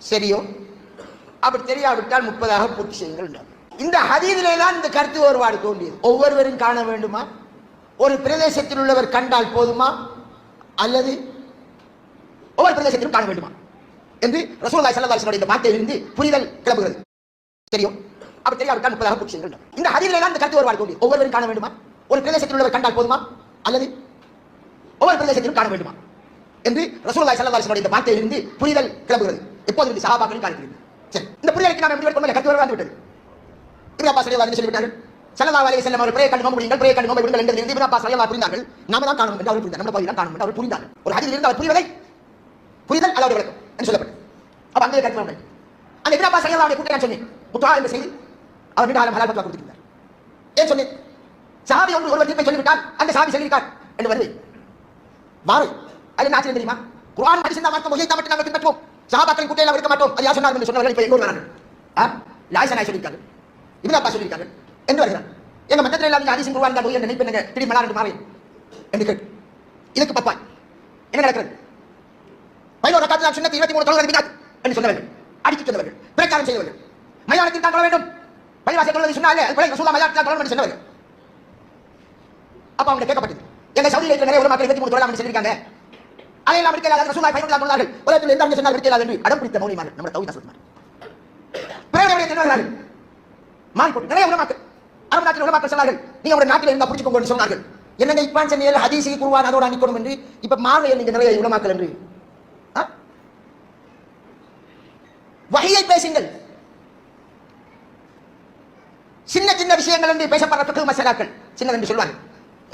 சரியோ? அப்படி தெரியாவிட்டால் முப்பதாக பூர்த்தி செய்யுங்கள் இந்த ஹதீதிலே தான் இந்த கருத்து வேறுபாடு தோன்றியது. ஒவ்வொருவரும் காண வேண்டுமா? ஒரு பிரதேசத்தில் உள்ளவர் கண்டால் போதுமா? அல்லது ஒவ்வொரு பிரதேசத்திலும் காண வேண்டுமா? என்று ரசூலுல்லாஹி ஸல்லல்லாஹு அலைஹி இந்த வார்த்தையிலிருந்து புரிதல் கிளம்புகிறது. தெரியும் அப்படி தெரியாவிட்டால் முப்பதாக பூர்த்தி செய்யுங்கள் இந்த ஹதீதிலே தான் இந்த கருத்து வேறுபாடு தோன்றியது. ஒவ்வொருவரும் காண வேண்டுமா? ஒரு பிரதேசத்தில் உள்ளவர் கண்டால் போதுமா? அல்லது ஒவ்வொரு பிரதேசத்திலும் காண வேண்டுமா? என்று ரசூலுல்லாஹி ஸல்லல்லாஹு அலைஹி இந்த வார்த்தையிலிருந்து புரிதல் கிளம்புகிறது. எப்போது இந்த சஹாபாக்களின் காலத்தில் சரி இந்த புரிதலுக்கு நாம் எப்படி எடுக்கணும் கருத்து வேறுபாடு விட்டது இப்னு அப்பாஸ் ரலியல்லாஹு சொல்லிவிட்டார்கள்? ஸல்லல்லாஹு அவர் பிரே கண்டு நோம்பு விடுங்கள் பிரே கண்டு நோம்பு விடுங்கள் என்று இப்னு அப்பாஸ் புரிந்தார்கள். நாம தான் காணணும் என்று அவர் புரிந்தார் நம்ம பகுதியில் காணணும் என்று அவர் ஒரு ஹதீஸில் இருந்து அவர் புரிவதை புரிதல் அல்லாஹ்வுடைய விளக்கம் என்று சொல்லப்பட்டது. அப்ப அங்கே கற்று அந்த இப்னு அப்பாஸ் ரலியல்லாஹு அன்ஹு நான் சொன்னேன் முத்தா செய்தி அவர் மீது ஹலால் பத்வா கொடுத்திருந்தார். ஏன் சொன்னேன்? சஹாபி ஒன்று ஒருவர் தீர்ப்பை சொல்லிவிட்டார் அந்த சாவி சொல்லிவிட்டார் என்று வருவேன் மாறு அது என்ன ஆச்சரியம் தெரியுமா? குர்ஆன் ஹதீஸ் மார்க்கம் மட்டும் பின்பற்றுவோம். சகாபாக்களின் கூட்டையில் இருக்க மாட்டோம். அது யார் சொன்னார் என்று சொன்னவர்கள் இப்போ எங்கூர் வராங்க. ஆ? லாயிசா சொல்லியிருக்காங்க இப்னு அப்பா சொல்லியிருக்காங்க என்று வருகிறார். எங்க மத்தத்தில் இல்லாத ஹதீஸின் குர்ஆன் இருந்தால் போய் நினைப்பு என்னங்க? திடீர் மலா என்று மாறி. என்று கேட்டு இதுக்கு பப்பாய். என்ன நடக்கிறது? பதினோரு ரக்காத்தில் நான் சொன்ன இருபத்தி மூணு தொழுவது விதாத் என்று சொன்னவர்கள். அடித்து சொன்னவர்கள் பிரச்சாரம் செய்தவர்கள். மைதானத்தில் தான் தொழ வேண்டும். பள்ளிவாசல் தொழுவது சொன்னாலே கொலை ரசூலா மைதானத்தில் தான் தொழ வேண்டும் சொன்னவர்கள். அப்ப அவங்க கேட்கப்பட்டது. எங்க சவுதியில் இருக்கிற நிறைய உலமாக்கள் இருபத்தி மூணு தொழலாம் சொல்லியிருக்காங்க அதை அதையெல்லாம் இருக்கலாம் ரசூலாய் பயன்படுத்தலாம் சொன்னார்கள். உலகத்தில் எந்த அறிஞர் சொன்னால் இருக்கலாம் என்று. அடம் பிடித்த மௌலிமார்கள் நம்ம தௌஹீத் சொல்லுவார் பிறகு சொன்னார்கள் மாறி போட்டு நிறைய உலமாக்கள் அரபு நாட்டில் உலமாக்கள் சொன்னார்கள் நீங்க உங்க நாட்டில் இருந்தா புடிச்சுக்கோங்க சொன்னார்கள். என்னங்க இப்பான் சென்னையில் ஹதீசி குருவான் அதோட அணிக்கணும் என்று? இப்ப மாறல நீங்க நிறைய உலமாக்கள் என்று. வகையை பேசுங்கள். சின்ன சின்ன விஷயங்கள் என்று பேசப்படுற பிறகு மசாலாக்கள் சின்னது என்று சொல்வார்கள்.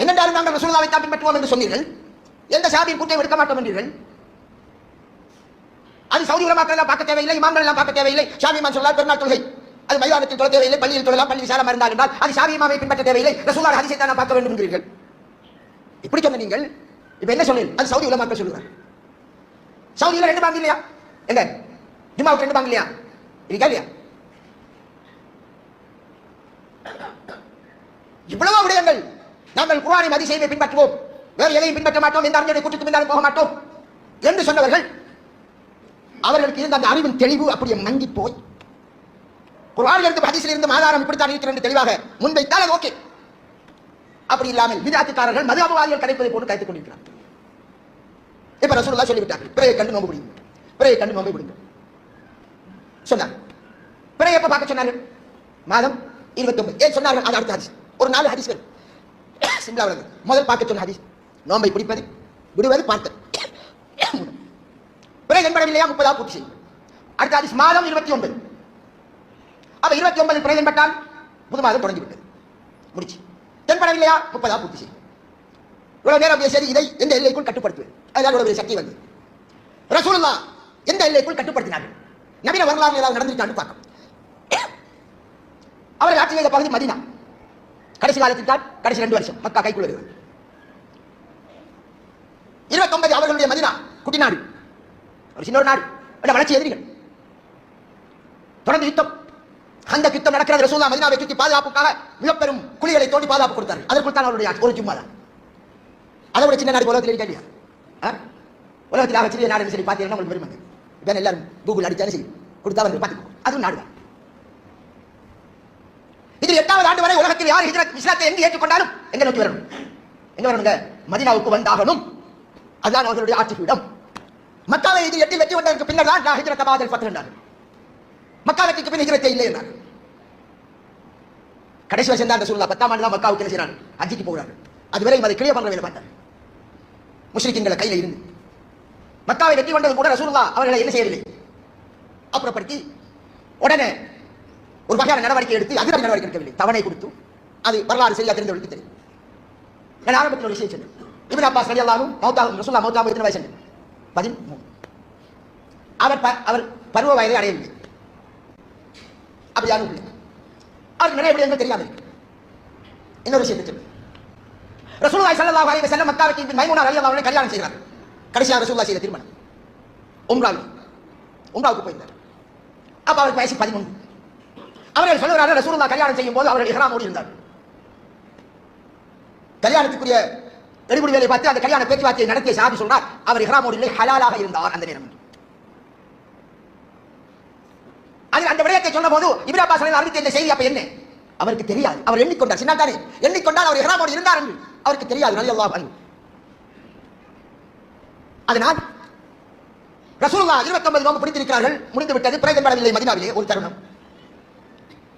என்னென்றாலும் நாங்கள் ரசூலாவை தான் பின்பற்றுவோம் என்று சொன்னீர்கள். எந்த சாதியின் கூட்டையும் எடுக்க மாட்டோம் என்றீர்கள்? அது சவுதி உலமாக்கள் எல்லாம் பார்க்க தேவையில்லை இமாம்கள் எல்லாம் பார்க்க தேவையில்லை. சாமி மான் சொல்லால் பெருநாள் தொழுகை. அது மைதானத்தில் தொழ தேவையில்லை பள்ளியில் தொழலாம் பள்ளி விசாலமா இருந்தால் என்றால் அது ஷாபி இமாமை பின்பற்ற தேவையில்லை. ரசூலார் ஹரிசை தான் பார்க்க வேண்டும் என்கிறீர்கள். இப்படி சொன்ன நீங்கள் இப்ப என்ன சொன்னீங்க அது சவுதி உலமாக்கள் சொல்லுவாங்க சவுதியில் ரெண்டு பாங்க இல்லையா? எங்க? ஜுமாவுக்கு ரெண்டு பாங்க இல்லையா? இருக்கா இல்லையா? இவ்வளவு விடயங்கள். நாங்கள் குர்ஆனை மதிசையை பின்பற்றுவோம்? வேறு எதையும் பின்பற்ற மாட்டோம் எந்த அறிஞரை கூட்டத்துக்கு பின்னாலும் போக மாட்டோம் என்று சொன்னவர்கள் அவர்களுக்கு இருந்த அந்த அறிவின் தெளிவு அப்படியே மங்கி போய். குர்ஆனில் இருந்து ஹதீஸில் இருந்து ஆதாரம் இப்படித்தான் இருக்கிறது தெளிவாக முன்வைத்தால் அது ஓகே. அப்படி இல்லாமல் விதாத்துக்காரர்கள் மதுபாவாதிகள் கிடைப்பதை போட்டு கைத்துக் கொண்டிருக்கிறார் இப்ப ரசூல்லா சொல்லிவிட்டார்கள் பிறையை கண்டு நோம்பு பிடிங்க பிறையை கண்டு நோம்பு பிடிங்க சொன்னார். பிறையை எப்ப பார்க்க சொன்னார்கள்? மாதம் இருபத்தி ஒன்பது ஏன் சொன்னார்கள்? அது அடுத்த ஹதீஸ். ஒரு நாலு ஹதீஸ்கள். சிம்லா முதல் பார்க்க சொன்ன ஹதீஸ். நோம்பை பிடிப்பது விடுவது பார்த்தது பிறகு என்படவில்லையா முப்பதா பூர்த்தி செய்யும். அடுத்த ஹதீஸ் மாதம் இருபத்தி ஒன்பது. அப்ப இருபத்தி ஒன்பது பிறகு என்பட்டால் புது மாதம் தொடங்கி விட்டது முடிச்சு தென்படவில்லையா முப்பதா பூர்த்தி செய்யும். இவ்வளவு நேரம் பேசியது இதை எந்த எல்லைக்குள் கட்டுப்படுத்துவது? அதுதான் இவ்வளவு சக்தி வந்தது. ரசூலுல்லா எந்த எல்லைக்குள் கட்டுப்படுத்தினார்கள்? நவீன வரலாறு ஏதாவது நடந்திருக்கான்னு பார்க்கணும். அவர்கள் ஆட்சி செய்த பகுதி மதினா. கடைசி காலத்தில் தான் கடைசி ரெண்டு வருஷம் மக்கா கைக்குள்ள இருபத்தொன்பது அவர்களுடைய மதினா குட்டி நாடு. ஒரு சின்ன ஒரு நாடு. வளர்ச்சி எதிரிகள். தொடர்ந்து யுத்தம். அந்த யுத்தம் நடக்கிறது. ரசூல்லா மதினாவை சுற்றி பாதுகாப்புக்காக மிகப்பெரும் குழிகளை தோண்டி பாதுகாப்பு கொடுத்தாரு. அதற்குள் தான் அவருடைய ஒரு ஜும்மா தான் அதை விட சின்ன நாடு உலகத்தில் இருக்க இல்லையா உலகத்தில் ஆக சிறிய நாடு சரி பார்த்தீங்கன்னா உங்களுக்கு பெருமை? இப்போ எல்லாரும் கூகுள் அடித்தாலும் சரி. கொடுத்தா வந்து பார்த்துக்கோ. அதுவும் நாடு தான் இது எட்டாவது ஆண்டு வரை உலகத்தில் யார் இஸ்லாத்தை எங்கு ஏற்றுக்கொண்டாலும் எங்க நோக்கி வரணும்? எங்க வரணுங்க? மதினாவுக்கு வந்தாகணும். அதுதான் அவர்களுடைய ஆட்சி பீடம். மக்காவை இது எட்டி வெற்றி வந்ததற்கு பின்னர் தான் நான் ஹிஜ்ரத் அபாதல் பத்து என்றார். மக்கா வெற்றிக்கு பின் ஹிஜரத்தை இல்லை என்றார். கடைசி வருஷம் தான் சூழ்நிலை பத்தாம் ஆண்டு தான் மக்காவுக்கு என்ன செய்றாங்க ஹஜ்ஜிக்கு போகிறார்கள் அதுவரை அதை கிளிய பண்ற வேலை பார்த்தார். முஸ்லிக்கிங்களை கையில இருந்து மக்காவை வெற்றி கொண்டது கூட ரசூல்லா அவர்களை என்ன செய்யவில்லை? அப்புறப்படுத்தி உடனே ஒரு வகையான நடவடிக்கை எடுத்து அதிரடி நடவடிக்கை எடுக்கவில்லை. தவணை கொடுத்து அது வரலாறு சரியா தெரிந்தவர்களுக்கு தெரியும். நான் ஆரம்பத்தில் ஒரு விஷயம் சொன்னேன். இபின் அப்பாஸ் ரலியல்லாஹு மௌத்தாகும். ரசூல்லா மௌத்தாகும் எத்தனை வயசு பதிமூணு அவர் அவர் பருவ வயதை அடையவில்லை. அப்படி யாரும் இல்லை. அவருக்கு நிறைய விடயங்கள் தெரியாம இருக்கு. இன்னொரு விஷயத்தை சொல்லு. ரசூலுல்லாஹி ஸல்லல்லாஹு அலைஹி வஸல்லம் மக்காவுக்கு பின் மைமூனா ரலியல்லாஹு அன்ஹா கல்யாணம் செய்கிறார். கடைசியாக ரசூல்லா செய்த திருமணம். உம்ராவில் உம்ராவுக்கு போயிருந்தார். அப்ப அவருக்கு வயசு பதிமூணு. அவர்கள் சொல்லுகிறார்கள் ரசூலுல்லாஹ் கல்யாணம் செய்யும் போது அவர்கள் இஹ்ராமோடு இருந்தார் கல்யாணத்துக்குரிய எடுபடி வேலை பார்த்து அந்த கல்யாண பேச்சுவார்த்தையை நடத்திய சாபி சொன்னார் அவர் இஹ்ராமோடு இல்லை ஹலாலாக இருந்தார் அந்த நேரம் அந்த விடயத்தை சொன்ன போது இப்ரா அப்பாஸ் அறிவித்த இந்த செய்தி அப்ப என்ன? அவருக்கு தெரியாது. அவர் எண்ணிக்கொண்டார். சின்ன தானே எண்ணிக்கொண்டால் அவர் இஹ்ராமோடு இருந்தார் என்று. அவருக்கு தெரியாது நல்ல அல்லாஹ் அதனால் அதனால் ரசூலுல்லாஹ் 29 நோன்பு பிடித்திருக்கிறார்கள். முடிந்து விட்டது பிரயோஜனம் வரவில்லை மதினாவிலே ஒரு தருணம்.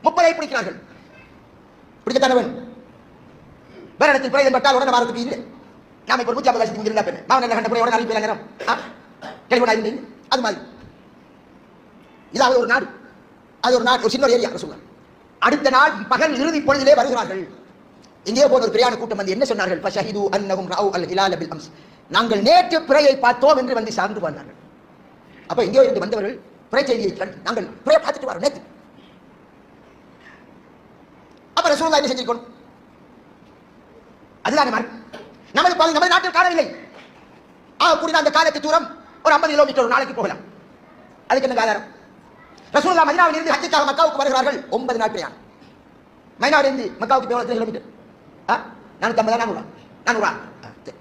முப்பதை பிடிக்கிறார்கள். பிடிக்கத்தானே வேணும் வேற இடத்தில் பிரயோஜனம் பட்டால் உடனே வாரத்துக்கு இல்லை. நாம இப்ப நூற்றி ஐம்பது வருஷத்துக்கு இங்க இருந்தா பெண்ணு. மாவன் நல்ல கண்ட உடனே அறிவிப்பில் நேரம் கேள்வி இல்லை அது மாதிரி. இதாவது ஒரு நாடு. அது ஒரு நாடு ஒரு சின்ன ஏரியா சொல்லுங்க. அடுத்த நாள் பகல் இறுதி பொழுதிலே வருகிறார்கள். எங்கேயோ போன ஒரு பிரியான கூட்டம் வந்து என்ன சொன்னார்கள்? ஃபஷஹிது அன்னஹும் ராவ் அல் ஹிலால் பில் அம்ஸ். நாங்கள் நேற்று பிறையை பார்த்தோம் என்று வந்து சார்ந்து வந்தார்கள் அப்ப எங்கேயோ இருந்து வந்தவர்கள் பிறை செய்தியை கண்டு நாங்கள் பிறையை பார்த்துட்டு வரோம் நேற்று அப்ப ரசூல்லா என்ன செஞ்சிருக்கணும்? அதுதான் மாதிரி நமது பகுதி நமது நாட்டில் காணவில்லை. ஆக அந்த காலத்து தூரம். ஒரு ஐம்பது கிலோமீட்டர் ஒரு நாளைக்கு போகலாம். அதுக்கு என்ன ஆதாரம்? ரசூல்லா மதினாவில் இருந்து ஹஜ்ஜுக்காக மக்காவுக்கு வருகிறார்கள். ஒன்பது நாள் பிரயாணம் மதினாவில் இருந்து மக்காவுக்கு எவ்வளவு கிலோமீட்டர் ஆ? நானூத்தி ஐம்பதா நானூறா? நானூறா? ஆ, சரி.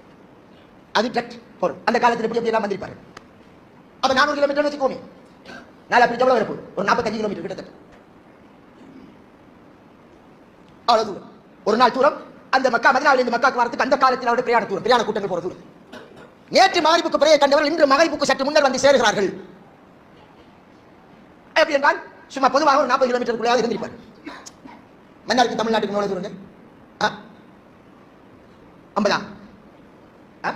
அது டட் போறோம். அந்த காலத்தில் எப்படி எப்படி எல்லாம் வந்திருப்பாரு அப்ப நானூறு கிலோமீட்டர் வச்சுக்கோமே. நாலு அப்படி எவ்வளவு வரப்போகுது ஒரு நாற்பத்தஞ்சு கிலோமீட்டர் கிட்டத்தட்ட. அவ்வளவு தூரம். ஒரு நாள் தூரம். அந்த மக்கா மதினாவில் இந்த மக்காக்கு வரத்துக்கு அந்த காலத்தில் அவருடைய பிரயாண தூரம் பிரயாண கூட்டங்கள் போற தூரம் நேற்று மகரிப்புக்கு பிறையை கண்டவர் இன்று மகரிப்புக்கு சற்று முன்னர் வந்து சேருகிறார்கள். எப்படி என்றால் சும்மா பொதுவாக ஒரு நாற்பது கிலோமீட்டருக்குள்ளே இருந்திருப்பார். மன்னாருக்கு தமிழ்நாட்டுக்கு எவ்வளவு தூரங்க ஆ? ஐம்பதா? ஆ?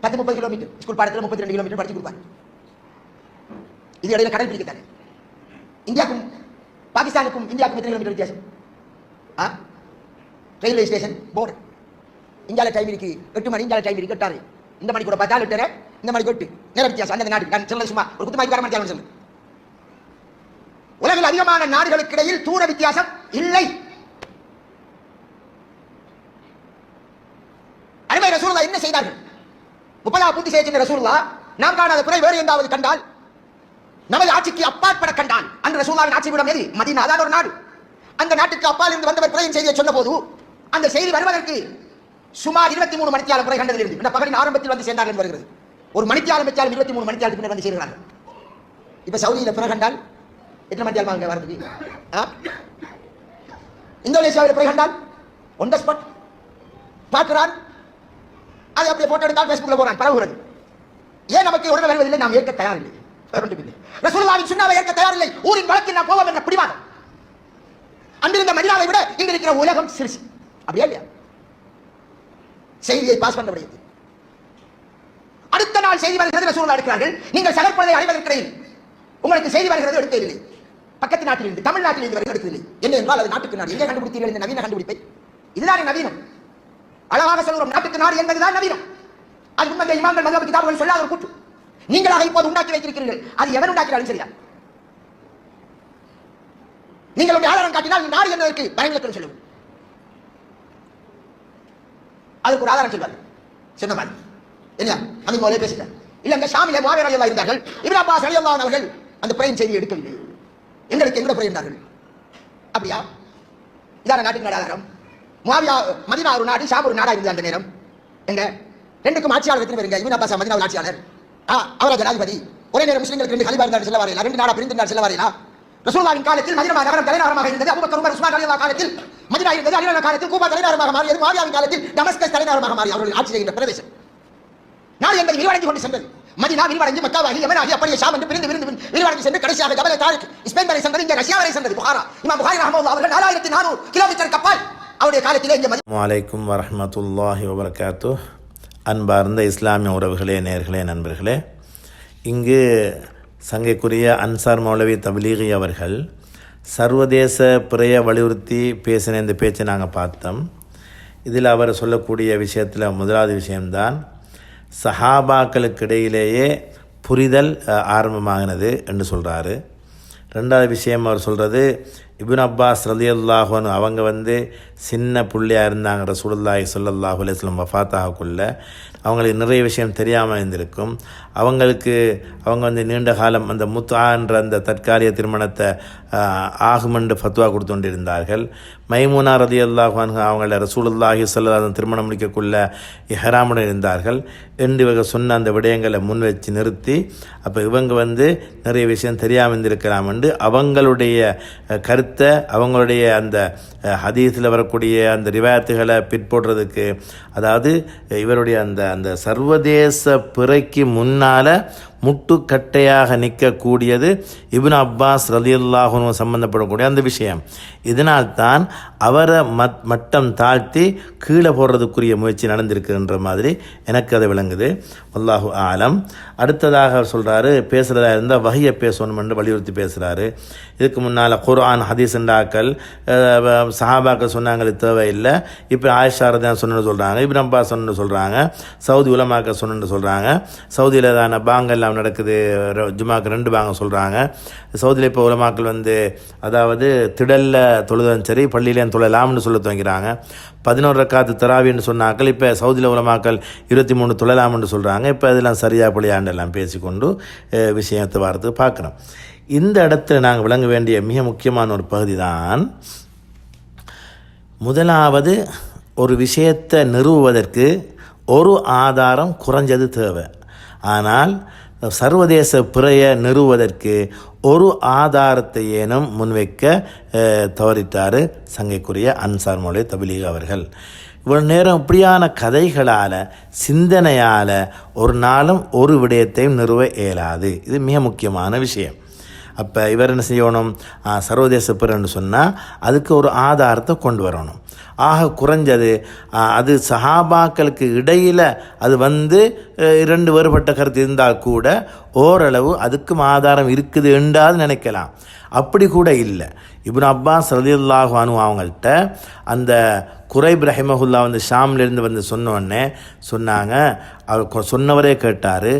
பத்து முப்பது கிலோமீட்டர் ஸ்கூல் பாடத்தில் முப்பத்தி ரெண்டு கிலோமீட்டர் படிச்சு கொடுப்பார். இது இடையில கடல் பிடிக்கத்தானே? இந்தியாவுக்கும் பாகிஸ்தானுக்கும் இந்தியாவுக்கும் எத்தனை கிலோமீட்டர் வித்தியாசம்? ஆ? ரயில்வே ஸ்டேஷன் போர்டு இந்தியாவில் டைம் இருக்கு. எட்டு மணி இந்தியாவில் டைம் இருக்கு எட்டாறு. இந்த மணி கூட பார்த்தா எட்டரை இந்த மணிக்கு எட்டு. நேர வித்தியாசம் அந்த நாடு. நான் சொல்ல சும்மா ஒரு குத்துமாக்கி வர மாட்டேன் சொல்லு. உலகில் அதிகமான நாடுகளுக்கு இடையில் தூர வித்தியாசம் இல்லை. அருமை ரசூல்லா என்ன செய்தார்கள்? முப்பதா பூர்த்தி செய்ய சென்ற ரசூலுல்லா நாம் காணாத குறை வேறு எங்காவது கண்டால் நமது ஆட்சிக்கு அப்பாற்பட கண்டான் அந்த ரசூல்லாவின் ஆட்சி விடம் எது? மதினா அதான் ஒரு நாடு. அந்த நாட்டுக்கு அப்பால் இருந்து வந்தவர் குறையின் செய்தியை சொன்னபோது அந்த செய்தி வருவதற்கு சுமார் இருபத்தி மூணு மணித்தியால குறை கண்டதில் இருந்து. இந்த பகலின் ஆரம்பத்தில் வந்து சேர்ந்தார்கள் என்று வருகிறது. ஒரு மணித்தியாலம் வச்சாலும் இருபத்தி மூணு மணித்தியால் பின்னர் வந்து சேர்கிறார்கள். இப்ப சவுதியில் பிற கண்டால் எத்தனை மணித்தியால் அங்கே வரதுக்கு இந்தோனேஷியாவில் இந்தோனேசியாவில் கண்டால் ஒன் த ஸ்பாட் பார்க்கிறான் அது அப்படியே போட்டோ எடுத்தால் ஃபேஸ்புக்கில் போறான். பரவுகிறது. ஏன் நமக்கு உடனே வருவதில்லை? நாம் ஏற்க தயாரில்லை. இல்லை. ரசூலுல்லாவின் சுண்ணாவை ஏற்க தயாரில்லை. ஊரின் வழக்கில் நான் போவோம் என்ற பிடிவாதம். அன்றிருந்த மதினாவை விட இங்கிருக்கிற உலகம் சிறுசு. அப்படியா இல்லையா? செய்தியை பாஸ் பண்ண முடியாது. அடுத்த நாள் செய்தி வருகிறது ரசூலுல்லாஹ் எடுக்கிறார்கள் நீங்கள் சகற்பதை அடைவதற்கிடையில் உங்களுக்கு செய்தி வருகிறது எடுக்கவில்லை. பக்கத்து நாட்டில் இருந்து தமிழ்நாட்டில் இருந்து வரைக்கும் எடுக்கவில்லை. என்ன என்றால் அது நாட்டுக்கு நாடு. எங்கே கண்டுபிடித்தீர்கள் இந்த நவீன கண்டுபிடிப்பை? இதுதான் நவீனம். அழகாக சொல்கிறோம் நாட்டுக்கு நாடு என்பதுதான் நவீனம். அது உண்மை இமாம்கள் மதப கிதாபுகள் சொல்லாத ஒரு கூற்று. நீங்களாக இப்போது உண்டாக்கி வைத்திருக்கிறீர்கள். அது எவர் உண்டாக்கிறாலும் சரியா நீங்கள் ஒரு ஆதாரம் காட்டினால் நாடு என்பதற்கு பயன்படுத்த சொல்லுவோம் அதுக்கு ஒரு ஆதாரம் சொல்வார். சொன்ன மாதிரி. இல்லையா? அந்த போலே பேசிட்டார் இல்லங்க அந்த ஷாமிலே மாவீர இருந்தார்கள். இப்னு அப்பாஸ் அலியல்லாஹு அவர்கள் அந்த பிரயம் செய்தி எடுக்கவில்லை. எங்களுக்கு எங்க பிரேம் இருந்தார்கள். அப்படியா? இதான நாட்டின் ஆதாரம். மாவியா மதினா ஒரு நாடு ஷாம் ஒரு நாடா இருந்தது அந்த நேரம். எங்க? ரெண்டுக்கும் ஆட்சியாளர் எத்தனை பேருங்க இவன் அப்பா மதினா ஆட்சியாளர். ஆ அவர் ஜனாதிபதி ஒரே நேரம் முஸ்லீம்களுக்கு ரெண்டு கலிபா இருந்தார் செல்ல வரையில ரெண்டு நாடா பிரிந்து செல்ல வரையிலா ரசூல்லாவின் காலத்தில் மதினா நகரம் தலைநகரமாக இருந்தது. அபுபக்கர் உமர் உஸ்மான் ரலியல்லாஹு காலத்தில் மதினா இருந்தது. அலிலான காலத்தில் கூபா தலைநகரமாக மாறியது மாவியாவின் காலத்தில் டமஸ்கஸ் தலைநகரமாக மாறி அவர்கள் ஆட்சி செய்கின்ற பிரதேசம். நாடு என்பது விரிவடைந்து கொண்டு சென்றது. மதினா விரிவடைந்து மக்காவாகி யமனாகி அப்படியே ஷாம் என்று பிரிந்து விரிந்து விரிவடைந்து சென்று கடைசியாக ஜபலை தாரிக் ஸ்பெயின் வரை சென்றது இங்கே ரஷ்யா வரை சென்றது. புகாரா இமாம் புகாரி ரஹ்மத்துல்லாஹி அவர்கள் நாலாயிரத்தி நானூறு கிலோமீட்டர் கப்பல் அவருடைய காலத்திலே இங்கே மதி- வலைக்கும் வரஹ்மத்துல்லாஹி வபரகாத்து அன்பார்ந்த இஸ்லாமிய உறவுகளே நேர்களே நண்பர்களே இங்கு சங்கைக்குரிய அன்சார் மௌலவி தபிலீகி அவர்கள் சர்வதேச பிறைய வலியுறுத்தி பேசின இந்த பேச்சை நாங்கள் பார்த்தோம். இதில் அவர் சொல்லக்கூடிய விஷயத்தில் முதலாவது விஷயம்தான் சஹாபாக்களுக்கு இடையிலேயே புரிதல் ஆரம்பமாகினது என்று சொல்கிறாரு ரெண்டாவது விஷயம் அவர் சொல்கிறது இபின் அப்பாஸ் ரலியல்லாஹுன்னு அவங்க வந்து சின்ன பிள்ளையாக இருந்தாங்க ரசூலுல்லாஹி சொல்லல்லாஹு அலைஹி வஸல்லம் அவங்களுக்கு நிறைய விஷயம் தெரியாமல் இருந்திருக்கும். அவங்களுக்கு அவங்க வந்து நீண்ட காலம் அந்த முத்தான்ற அந்த தற்காலிக திருமணத்தை ஆகுமென்று ஃபத்வா கொடுத்து கொண்டிருந்தார்கள் மைமுனா ரதி அல்லாஹ் அவங்கள ரசூலுல்லாஹி ஸல்லல்லாஹு திருமணம் முடிக்கக்குள்ள இஹராமுடன் இருந்தார்கள். என்று இவங்க சொன்ன அந்த விடயங்களை முன் வச்சு நிறுத்தி அப்போ இவங்க வந்து நிறைய விஷயம் தெரியாமல் இருந்திருக்கலாம் என்று அவங்களுடைய கருத்தை அவங்களுடைய அந்த ஹதீஸில் வரக்கூடிய அந்த ரிவாயத்துகளை பிற்போடுறதுக்கு அதாவது இவருடைய அந்த அந்த சர்வதேச பிறைக்கு முன்னால் முட்டுக்கட்டையாக நிற்கக்கூடியது இபின் அப்பாஸ் ரலியல்லாஹு சம்பந்தப்படக்கூடிய அந்த விஷயம். இதனால்தான் அவரை மத் மட்டம் தாழ்த்தி கீழே போடுறதுக்குரிய முயற்சி நடந்திருக்குன்ற மாதிரி எனக்கு அது விளங்குது. அல்லாஹு ஆலம். அடுத்ததாக சொல்கிறாரு பேசுகிறதா இருந்தால் வகையை பேசணும் என்று வலியுறுத்தி பேசுகிறாரு இதுக்கு முன்னால் குர்ஆன் ஹதீஸ்ண்டாக்கள் சஹாபாக்கள் சொன்னாங்களே தேவையில்லை. இப்போ ஆயிஷா தான் சொன்னு சொல்கிறாங்க இப்னு அப்பாஸ் சொன்னு சொல்கிறாங்க சவுதி உலமாக்க சொன்னு சொல்கிறாங்க சவுதியில் தான பாங்க எல்லாம் நடக்குது ர- ஜுமாக்கு ரெண்டு பாங்க சொல்கிறாங்க சவுதியில் இப்போ உலமாக்கள் வந்து அதாவது திடலில் தொழுதும் சரி பள்ளியிலேயும் தொழலாம்னு சொல்ல துவங்கிறாங்க. பதினோரு ரக்காத்து தராவின்னு சொன்னாக்கள் இப்போ சவுதியில் உலமாக்கள் இருபத்தி மூணு தொழலாம்னு சொல்கிறாங்க இப்போ அதெல்லாம் சரியா பிள்ளையாண்டு எல்லாம் பேசிக்கொண்டு விஷயத்தை வாரத்துக்கு பார்க்குறோம் இந்த இடத்துல நாங்கள் விளங்க வேண்டிய மிக முக்கியமான ஒரு பகுதி தான் முதலாவது ஒரு விஷயத்தை நிறுவுவதற்கு ஒரு ஆதாரம் குறைஞ்சது தேவை. ஆனால் சர்வதேச பிறையை நிறுவுவதற்கு ஒரு ஆதாரத்தை ஏனும் முன்வைக்க அஹ், தவறிட்டார் சங்கைக்குரிய அன்சார் மொழி தபிலீக் அவர்கள். இவ்வளவு நேரம் இப்படியான கதைகளால் சிந்தனையால் ஒரு நாளும் ஒரு விடயத்தையும் நிறுவ இயலாது. இது மிக முக்கியமான விஷயம். அப்போ இவர் என்ன செய்யணும்? சர்வதேச பிறன்னு சொன்னால் அதுக்கு ஒரு ஆதாரத்தை கொண்டு வரணும். ஆக குறைஞ்சது. அது சஹாபாக்களுக்கு இடையில் அது வந்து இரண்டு வேறுபட்ட கருத்து இருந்தால் கூட ஓரளவு அதுக்கும் ஆதாரம் இருக்குது என்றாது நினைக்கலாம். அப்படி கூட இல்லை. இப்னு அப்பாஸ் ரலியல்லாஹு அனு அவங்கள்ட்ட அந்த குறைப் ரஹிமஹுல்லா வந்து ஷாம்லேருந்து வந்து சொன்னோடனே சொன்னாங்க. அவர் சொன்னவரே கேட்டார்.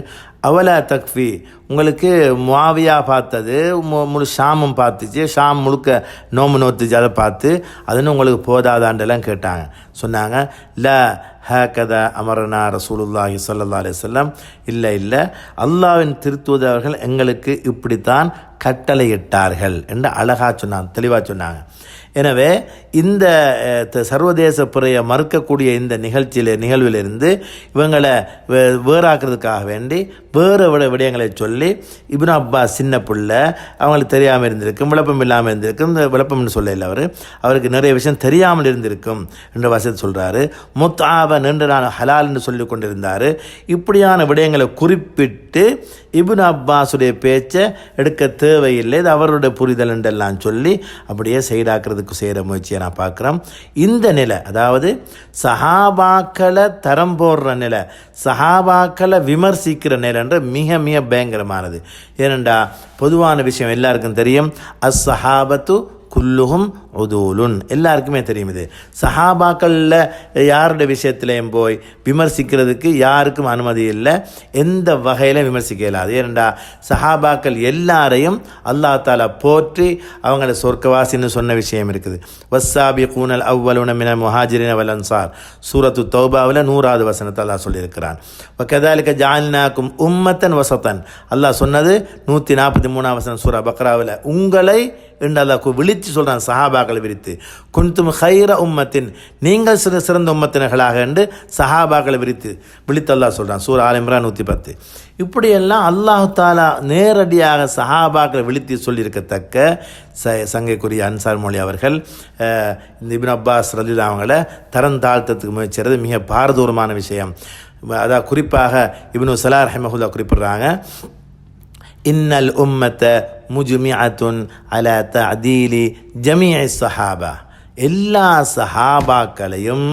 அவல தக்ஃபி. உங்களுக்கு முவாவியா பார்த்தது மு- முழு ஷாமும் பார்த்துச்சு ஷாம் முழுக்க நோம்பு நோத்துச்சு அதை பார்த்து அதுன்னு உங்களுக்கு போதாதாண்டெல்லாம் கேட்டாங்க. சொன்னாங்க ல கத அமரனா ரசூலுல்லாஹி ஸல்லல்லாஹு அலிசல்லாம் இல்லை இல்லை அல்லாஹ்வின் திருத்துவதவர்கள் எங்களுக்கு இப்படித்தான் கட்டளையிட்டார்கள் என்று அழகாக சொன்னாங்க தெளிவாக சொன்னாங்க. எனவே இந்த த- சர்வதேச புறையை மறுக்கக்கூடிய இந்த நிகழ்ச்சியில் நிகழ்விலிருந்து இவங்களை வே- வேறாக்குறதுக்காக வேண்டி வேறு விட விடயங்களை சொல்லி இப்னு அப்பா சின்ன பிள்ளை அவங்களுக்கு தெரியாமல் இருந்திருக்கும் விளப்பம் இல்லாமல் இருந்திருக்கும் இந்த விளப்பம்னு சொல்லல அவர். அவருக்கு நிறைய விஷயம் தெரியாமல் இருந்திருக்கும் என்ற வசதி சொல்கிறாரு முத்தாப நின்று நான் ஹலால் என்று சொல்லி கொண்டிருந்தார். இப்படியான விடயங்களை குறிப்பிட்டு இபின் அப்பாஸுடைய பேச்சை எடுக்க தேவையில்லை. இது அவருடைய புரிதல் என்றெல்லாம் சொல்லி அப்படியே சைடாக்குறதுக்கு செய்கிற முயற்சியை நான் பார்க்குறோம் இந்த நிலை அதாவது சஹாபாக்களை தரம் போடுற நிலை சஹாபாக்களை விமர்சிக்கிற என்ற மிக மிக பயங்கரமானது. ஏனென்றா பொதுவான விஷயம் எல்லாருக்கும் தெரியும். அஸ் சஹாபத்து குல்லுகும் உதூலுன். எல்லாருக்குமே தெரியும் இது. சஹாபாக்களில் யாருடைய விஷயத்துலையும் போய் விமர்சிக்கிறதுக்கு யாருக்கும் அனுமதி இல்லை. எந்த வகையில் விமர்சிக்க இயலாது. ஏனெண்டா சஹாபாக்கள் எல்லாரையும் அல்லாஹ் தாலா போற்றி அவங்கள சொர்க்கவாசின்னு சொன்ன விஷயம் இருக்குது. வஸ்ஸாபி கூனல் அவ்வலுன மின முஹாஜிரின வல் அன்சார். சூரத்து தௌபாவில் நூறாவது வசனத்தை அல்லா சொல்லியிருக்கிறான். இப்போ கதாலிக்க ஜாலினாக்கும் உம்மத்தன் வசத்தன். அல்லாஹ் சொன்னது நூற்றி நாற்பத்தி மூணாம் வசனம் சூரா பக்ராவில். உங்களை என்று அல்லாஹ் கு- விழித்து சொல்கிறான் சஹாபாக்களை விரித்து. குன்தும் ஹைர உம்மத்தின் நீங்கள் சிற சிறந்த உம்மத்தினர்களாக என்று சஹாபாக்களை விரித்து விழித்து அல்லா சொல்கிறான் சூர் ஆல் இம்ரான் நூற்றி பத்து இப்படியெல்லாம் அல்லாஹு தாலா நேரடியாக சஹாபாக்களை விழித்து சொல்லியிருக்கத்தக்க ச சங்கைக்குரிய அன்சார் மொழி அவர்கள் இந்த இபின் அப்பாஸ் ரலிதா அவங்கள தரம் தாழ்த்தத்துக்கு முயற்சிறது மிக பாரதூரமான விஷயம். அதான் குறிப்பாக இப்னு சலார் ரஹமஹுல்லா குறிப்பிடுறாங்க இன்னல் உம்மத்தை முஜ்மிஅத்துன் அலா தஅதீலி ஜமீஇ ஸஹாபா எல்லா சஹாபாக்களையும்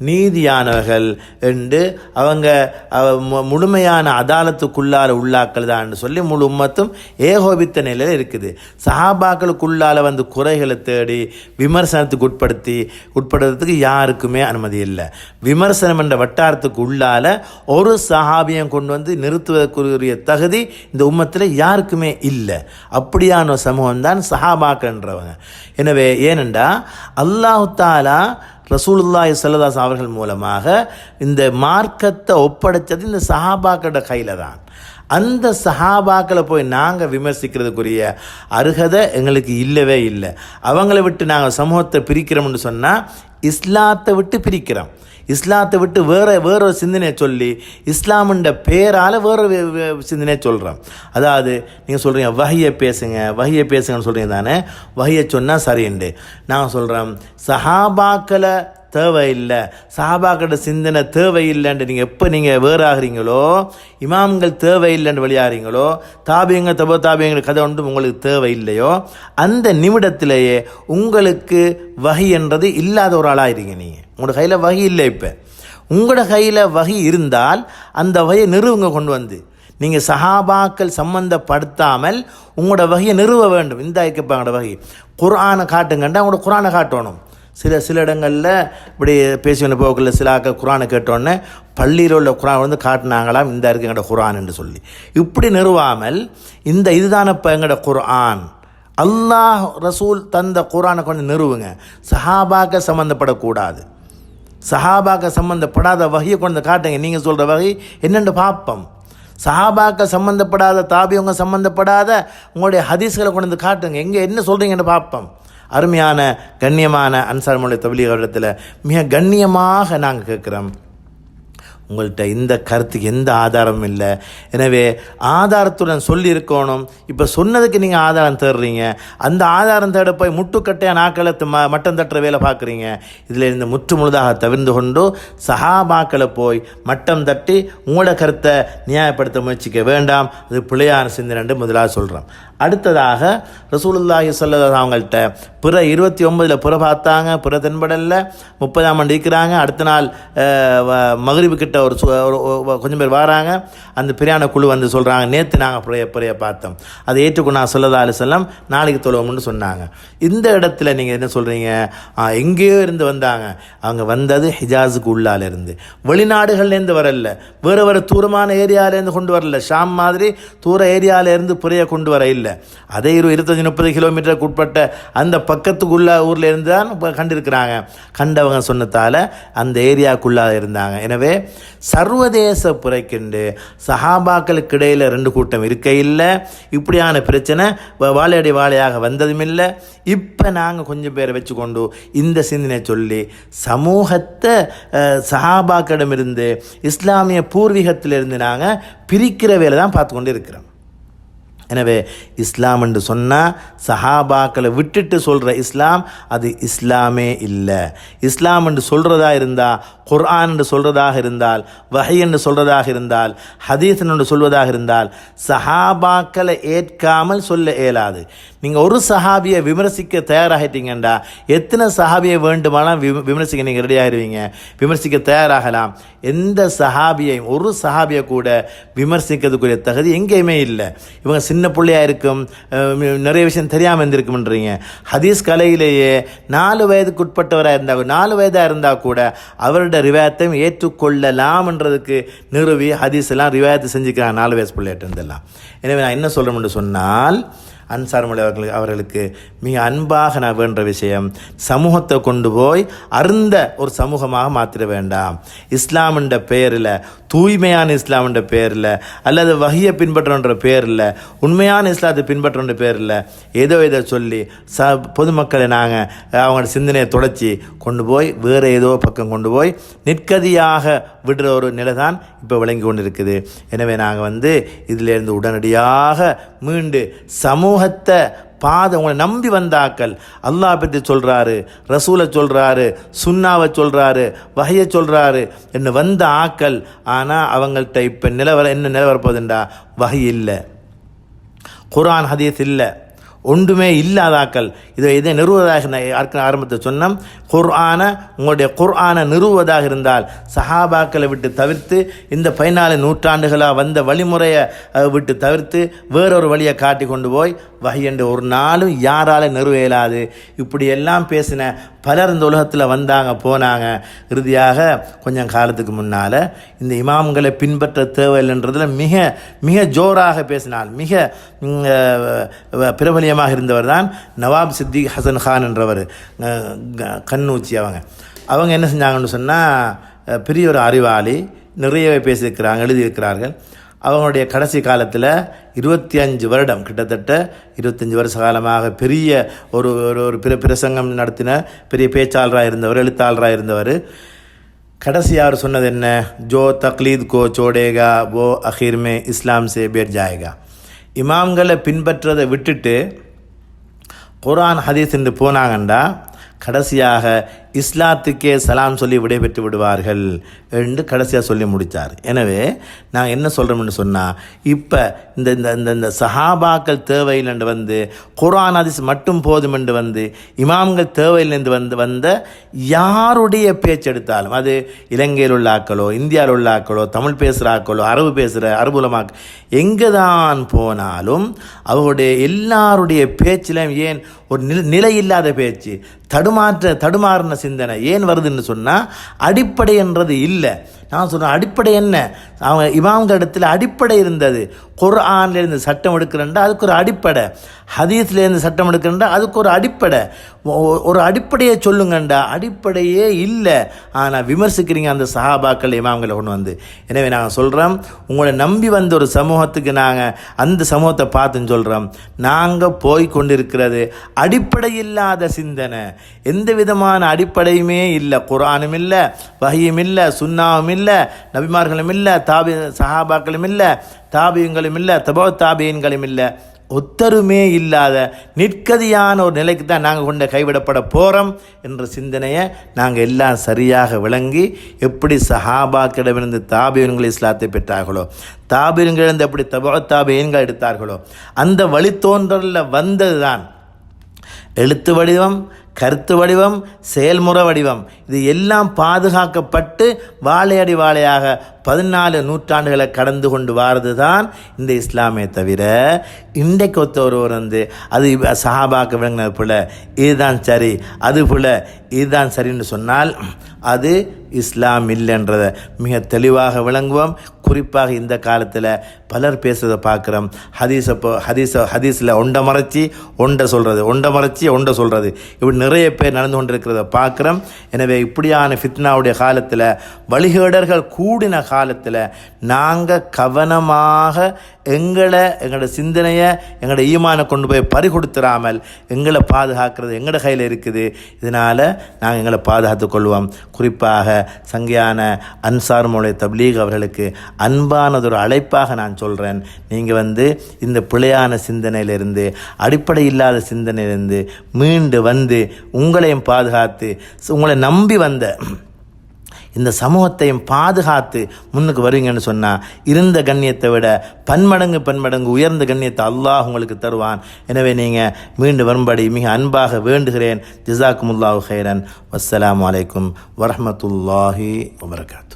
நீதியானவர்கள் என்று அவங்க மு- முழுமையான அதாலத்துக்குள்ளால உள்ளாக்கள் தான் சொல்லி முழு உம்மத்தும் ஏகோபித்த நிலையில் இருக்குது. சஹாபாக்களுக்குள்ளால வந்து குறைகளை தேடி விமர்சனத்துக்கு உட்படுத்தி உட்படுறதுக்கு யாருக்குமே அனுமதி இல்லை. விமர்சனம் என்ற வட்டாரத்துக்கு உள்ளால ஒரு சஹாபியம் கொண்டு வந்து நிறுத்துவதற்குரிய தகுதி இந்த உம்மத்தில் யாருக்குமே இல்லை. அப்படியான ஒரு சமூகம் தான் சஹாபாக்கன்றவங்க எனவே ஏனென்றால் அல்லாஹு தாலா ரசூலுல்லாய் செல்லதாஸ் அவர்கள் மூலமாக இந்த மார்க்கத்தை ஒப்படைச்சது இந்த சஹாபாக்களோட கையில் தான். அந்த சஹாபாக்களை போய் நாங்கள் விமர்சிக்கிறதுக்குரிய அருகதை எங்களுக்கு இல்லவே இல்லை. அவங்கள விட்டு நாங்கள் சமூகத்தை பிரிக்கிறோம்னு சொன்னால் இஸ்லாத்தை விட்டு பிரிக்கிறோம். இஸ்லாத்தை விட்டு வேற வேறொரு சிந்தனையை சொல்லி இஸ்லாமுன்ற பேரால் வேறு சிந்தனையை சொல்கிறோம் அதாவது நீங்கள் சொல்கிறீங்க வகையை பேசுங்க வகையை பேசுங்கன்னு சொல்கிறீங்க தானே? வகையை சொன்னால் சரிண்டு. நான் சொல்கிறேன் சஹாபாக்களை தேவையில்லை. சஹாபாக்களோட சிந்தனை தேவையில்லைன்ட்டு நீங்கள் எப்போ நீங்கள் வேறாகிறீங்களோ இமாம்கள் தேவையில்லைன்னு வெளியாகிறீங்களோ தாபியங்க தபோ தாபியங்கள் கதை வந்து உங்களுக்கு தேவையில்லையோ அந்த நிமிடத்திலேயே உங்களுக்கு வகை என்றது இல்லாத ஒரு ஆளாகிறீங்க நீங்கள் உங்களோட கையில் வகை இல்லை இப்போ. உங்களோட கையில் வகை இருந்தால் அந்த வகையை நிறுவுங்க கொண்டு வந்து. நீங்கள் சஹாபாக்கள் சம்பந்தப்படுத்தாமல் உங்களோட வகையை நிறுவ வேண்டும். இந்த ஐக்கப்பாங்களோட வகை. குரானை காட்டுங்கண்டா உங்களோட குரானை காட்டணும். சில சில இடங்களில் இப்படி பேசின போக்கில் சில குரானை கேட்டோன்னே பள்ளியில் உள்ள குரான் வந்து காட்டினாங்களாம் இந்த இருக்கு எங்கட குரான் என்று சொல்லி. இப்படி நிறுவாமல் இந்த இதுதான் இப்போ எங்கட குரான்? அல்லாஹ் ரசூல் தந்த குரானை கொஞ்சம் நிறுவுங்க. சஹாபாக்க சம்மந்தப்படக்கூடாது சஹாபாக்க சம்மந்தப்படாத வகையை கொண்டு வந்து காட்டுங்க. நீங்கள் சொல்கிற வகை என்னென்று பார்ப்போம் சஹாபாக்க சம்மந்தப்படாத தாபியவங்க சம்மந்தப்படாத உங்களுடைய ஹதீஸ்களை கொண்டு வந்து காட்டுங்க. எங்கே என்ன சொல்கிறீங்கன்னு பார்ப்போம் அருமையான கண்ணியமான அன்சார் மொழி தபிலீகத்தில் மிக கண்ணியமாக நாங்கள் கேட்குறோம். உங்கள்கிட்ட இந்த கருத்துக்கு எந்த ஆதாரமும் இல்லை. எனவே ஆதாரத்துடன் சொல்லியிருக்கணும். இப்போ சொன்னதுக்கு நீங்கள் ஆதாரம் தேடுறீங்க. அந்த ஆதாரம் தேட போய் முட்டுக்கட்டையாக நாக்களை ம மட்டம் தட்டுற வேலை பார்க்குறீங்க. இதில் இருந்து முற்று முழுதாக தவிர்ந்து கொண்டு சகாபாக்களை போய் மட்டம் தட்டி உங்களோட கருத்தை நியாயப்படுத்த முயற்சிக்க வேண்டாம். அது பிள்ளையான சிந்தனை முதலாக சொல்கிறோம் அடுத்ததாக ரசூலுல்லாஹி ஸல்லல்லாஹு அவங்கள்ட்ட பிற இருபத்தி ஒன்பதில் புற பார்த்தாங்க பிற தென்படல்ல முப்பதாம் ஆண்டு இருக்கிறாங்க அடுத்த நாள் மகிழ்வு கிட்ட கிட்ட ஒரு சு- ஒரு- கொஞ்சம் பேர் வராங்க. அந்த பிரியாண குழு வந்து சொல்கிறாங்க நேற்று நாங்கள் புறைய புறைய பார்த்தோம். அதை ஏற்றுக்கொண்டா சொல்லதா செல்லம் நாளைக்கு தொழுவோம்னு சொன்னாங்க. இந்த இடத்துல நீங்கள் என்ன சொல்கிறீங்க எங்கேயோ இருந்து வந்தாங்க. அவங்க வந்தது ஹிஜாஸுக்கு உள்ளால இருந்து வெளிநாடுகள்லேருந்து வரல. வேறு வேறு தூரமான ஏரியாவிலேருந்து கொண்டு வரல. ஷாம் மாதிரி தூர ஏரியாவிலேருந்து புறைய கொண்டு வர இல்லை. அதே இரு இருபத்தஞ்சி முப்பது கிலோமீட்டருக்கு உட்பட்ட அந்த பக்கத்துக்குள்ள ஊரில் இருந்து தான் இப்போ கண்டிருக்கிறாங்க. கண்டவங்க சொன்னதால் அந்த ஏரியாக்குள்ளாக இருந்தாங்க. எனவே சர்வதேச புரைக்கண்டு. சஹாபாக்களுக்கு இடையில் ரெண்டு கூட்டம் இருக்க இல்லை. இப்படியான பிரச்சனை வ- வாழையடி வாழையாக வந்ததும் இல்லை இப்போ நாங்கள் கொஞ்சம் பேரை வச்சுக்கொண்டு இந்த சிந்தனை சொல்லி சமூகத்தை சஹாபாக்களிடமிருந்து இஸ்லாமிய பூர்வீகத்திலிருந்து நாங்கள் பிரிக்கிற வேலை தான் பார்த்து கொண்டு இருக்கிறோம். எனவே இஸ்லாம் என்று சொன்னால் சஹாபாக்களை விட்டுட்டு சொல்கிற இஸ்லாம் அது இஸ்லாமே இல்லை. இஸ்லாம் என்று சொல்கிறதா இருந்தால் குர்ஆன் என்று சொல்கிறதாக இருந்தால் வகை என்று சொல்கிறதாக இருந்தால் ஹதீஸ் என்று சொல்வதாக இருந்தால் சஹாபாக்களை ஏற்காமல் சொல்ல இயலாது. நீங்கள் ஒரு சஹாபியை விமர்சிக்க தயாராகிட்டீங்கண்டா? எத்தனை சஹாபியை வேண்டுமானால் விம- விமர்சிக்க நீங்கள் ரெடி ஆயிருவீங்க? விமர்சிக்க தயாராகலாம். எந்த சஹாபியையும் ஒரு சஹாபியை கூட விமர்சிக்கிறதுக்குரிய தகுதி எங்கேயுமே இல்லை. இவங்க சின்ன பிள்ளையாக இருக்கும் நிறைய விஷயம் தெரியாமல் இருந்திருக்கும்ன்றீங்க. ஹதீஸ் கலையிலேயே நாலு வயதுக்கு உட்பட்டவராக இருந்தால் நாலு வயதாக இருந்தால் கூட அவரோட ரிவாயத்தையும் ஏற்றுக்கொள்ளலாம்ன்றதுக்கு நிறுவி ஹதீஸ் எல்லாம் ரிவாயத்தை செஞ்சுக்கிறாங்க நாலு வயசு பிள்ளைகிட்ட இருந்தெல்லாம். எனவே நான் என்ன சொல்லணும்னு சொன்னால் அன்சார் மொழி அவர்களுக்கு அவர்களுக்கு மிக அன்பாக நான் வேண்ட விஷயம் சமூகத்தை கொண்டு போய் அருந்த ஒரு சமூகமாக மாற்றிட வேண்டாம். இஸ்லாம்ன்ற பெயரில் தூய்மையான இஸ்லாம்ன்ற பேரில் அல்லது வகையை பின்பற்றன்ற பேரில் உண்மையான இஸ்லாத்தை பின்பற்றன்ற பேரில் ஏதோ இதை சொல்லி ச பொதுமக்களை நாங்கள் அவங்களோட சிந்தனையை தொடச்சி கொண்டு போய் வேறு ஏதோ பக்கம் கொண்டு போய் நிற்கதியாக விடுற ஒரு நிலை தான் இப்போ விளங்கி கொண்டு இருக்குது எனவே நாங்கள் வந்து இதிலேருந்து உடனடியாக மீண்டு சமூகத்தை பாதை உங்களை நம்பி வந்தாக்கள். அல்லாஹ் பற்றி சொல்கிறாரு ரசூலை சொல்கிறாரு சுன்னாவை சொல்கிறாரு வகையை சொல்கிறாரு என்ன வந்த ஆக்கள் ஆனால் அவங்கள்ட்ட இப்போ நிலவர என்ன நிலவரப்போதுண்டா வகை இல்லை. குரான் ஹதீஸ் இல்லை. ஒன்றுமே இல்லாதாக்கள். இதை இதை நிறுவதாக நான் ஆரம்பத்தில் சொன்னோம். குர்ஆனை உங்களுடைய குர்ஆனை நிறுவுவதாக இருந்தால் சஹாபாக்களை விட்டு தவிர்த்து இந்த பதினாலு நூற்றாண்டுகளாக வந்த வழிமுறையை விட்டு தவிர்த்து வேறொரு வழியை காட்டி கொண்டு போய் வகையண்டு ஒரு நாளும் யாரால நிறுவ இயலாது. இப்படியெல்லாம் பேசின பலர் இந்த உலகத்தில் வந்தாங்க போனாங்க. இறுதியாக கொஞ்சம் காலத்துக்கு முன்னால் இந்த இமாம்களை பின்பற்ற தேவையில்லைன்றதில் மிக மிக ஜோராக பேசினால் மிக பிரபலியம் அஹ், இருந்தவர் தான் நவாப் சித்திக் ஹசன் கான் என்றவர். க- கண்ணூச்சி அவங்க. அவங்க என்ன செஞ்சாங்கன்னு சொன்னால் பெரிய ஒரு அறிவாளி நிறையவே பேசியிருக்கிறாங்க எழுதியிருக்கிறார்கள். அவங்களுடைய கடைசி காலத்தில் இருபத்தி அஞ்சு வருடம் கிட்டத்தட்ட இருபத்தஞ்சி வருஷ காலமாக பெரிய ஒரு ஒரு ஒரு பிர பிரசங்கம் நடத்தின பெரிய பேச்சாளராக இருந்தவர் எழுத்தாளராக இருந்தவர். கடைசி யார் சொன்னது என்ன? ஜோ தக்லீத் கோ சோடேகா வோ அஹீர்மே இஸ்லாம் சே பேர் ஜாயேகா. இமாம்களை பின்பற்றதை விட்டுட்டு குரான் ஹதீஸ் என்று போனாங்கண்டா கடைசியாக இஸ்லாத்துக்கே சலாம் சொல்லி விடைபெற்று விடுவார்கள் என்று கடைசியாக சொல்லி முடித்தார் எனவே நான் என்ன சொல்கிறோம்னு சொன்னால் இப்போ இந்த இந்த இந்த இந்த சஹாபாக்கள் தேவையில் என்று வந்து குரான் அதிஸ் மட்டும் போதும் என்று வந்து இமாம்கள் தேவையில் வந்து வந்த யாருடைய பேச்சு எடுத்தாலும் அது இலங்கையில் உள்ள ஆக்களோ இந்தியாவில் உள்ள ஆக்களோ தமிழ் பேசுகிற ஆக்களோ அரபு பேசுகிற அரபுலமாக் எங்கே தான் போனாலும் அவருடைய எல்லாருடைய பேச்சிலும் ஏன் ஒரு நிலை இல்லாத பேச்சு தடுமாற்ற தடுமாறின சிந்தனை. ஏன் வருதுன்னு சொன்னால் அடிப்படை என்றது இல்லை. நான் சொல்கிறேன் அடிப்படை என்ன? அவங்க இமாம்க இடத்துல அடிப்படை இருந்தது. குர்ஆன்ல இருந்து சட்டம் எடுக்கிறேன்டா அதுக்கு ஒரு அடிப்படை. ஹதீஸ்லேருந்து சட்டம் எடுக்கிறண்டா அதுக்கு ஒரு அடிப்படை. ஒ- ஒரு அடிப்படையை சொல்லுங்கண்டா. அடிப்படையே இல்லை. ஆனால் விமர்சிக்கிறீங்க அந்த சஹாபாக்கள் இமாம்களை கொண்டு வந்து. எனவே நாங்கள் சொல்கிறோம் உங்களை நம்பி வந்த ஒரு சமூகத்துக்கு நாங்கள் அந்த சமூகத்தை பார்த்துன்னு சொல்கிறோம் நாங்கள் போய் கொண்டிருக்கிறது அடிப்படை இல்லாத சிந்தனை. எந்த விதமான அடிப்படையுமே இல்லை. குரானும் இல்லை வகையும் இல்லை சுன்னாவும் இல்லை நபிமார்களும் இல்லை தாபி சஹாபாக்களும் இல்லை தாபியங்களும் இல்லை தபோ தாபியன்களும் இல்லை. ஒத்தருமே இல்லாத நிற்கதியான ஒரு நிலைக்கு தான் நாங்கள் கொண்டு கைவிடப்பட போகிறோம் என்ற சிந்தனையை நாங்கள் எல்லாம் சரியாக விளங்கி எப்படி சஹாபாக்கிடமிருந்து தாபியன்கள் இஸ்லாத்தை பெற்றார்களோ தாபியன்களிருந்து எப்படி தபோ தாபியன்கள் எடுத்தார்களோ அந்த வழித்தோன்றலில் வந்தது தான் எழுத்து வடிவம் கருத்து வடிவம் செயல்முறை வடிவம். இது எல்லாம் பாதுகாக்கப்பட்டு வாழையடி வாழையாக பதினாலு நூற்றாண்டுகளை கடந்து கொண்டு வாரது தான் இந்த இஸ்லாமே தவிர இன்றைக்கு ஒத்த ஒருவர் வந்து அது சஹாபாக்க விளங்கினது போல் இதுதான் சரி அது போல் இதுதான் சரின்னு சொன்னால் அது இஸ்லாம் இல்லைன்றதை மிக தெளிவாக விளங்குவோம். குறிப்பாக இந்த காலத்தில் பலர் பேசுறதை பார்க்குறோம். ஹதீஸை இப்போ ஹதீஸை ஹதீஸில் ஒண்டை மறைச்சி ஒண்டை சொல்கிறது ஒண்டை மறைச்சி ஒண்டை சொல்கிறது இப்படி நிறைய பேர் நடந்து கொண்டிருக்கிறத பார்க்குறோம். எனவே இப்படியான ஃபித்னாவுடைய காலத்தில் வழிகேடர்கள் கூடின காலத்தில் நாங்கள் கவனமாக எங்களை எங்களோட சிந்தனையை எங்களோட ஈமானை கொண்டு போய் பறி கொடுத்துடாமல் எங்களை பாதுகாக்கிறது எங்களோட கையில் இருக்குது. இதனால் நாங்கள் எங்களை பாதுகாத்து கொள்வோம். குறிப்பாக சங்கியான அன்சார் மொழி தப்லீக் அவர்களுக்கு அன்பானதொரு அழைப்பாக நான் சொல்கிறேன் நீங்கள் வந்து இந்த பிழையான சிந்தனையிலிருந்து அடிப்படை இல்லாத சிந்தனையிலிருந்து மீண்டு வந்து உங்களையும் பாதுகாத்து உங்களை நம்பி வந்த இந்த சமூகத்தையும் பாதுகாத்து முன்னுக்கு வருவீங்கன்னு சொன்னால் இருந்த கண்ணியத்தை விட பன்மடங்கு பன்மடங்கு உயர்ந்த கண்ணியத்தை அல்லாஹ் உங்களுக்கு தருவான். எனவே நீங்கள் மீண்டு வரும்படி மிக அன்பாக வேண்டுகிறேன். ஜிசாக்குமுல்லாஹு ஹைரன் வஸ்ஸலாம் வலைக்கும் வரமத்துல்லாஹி வபர்காத்து.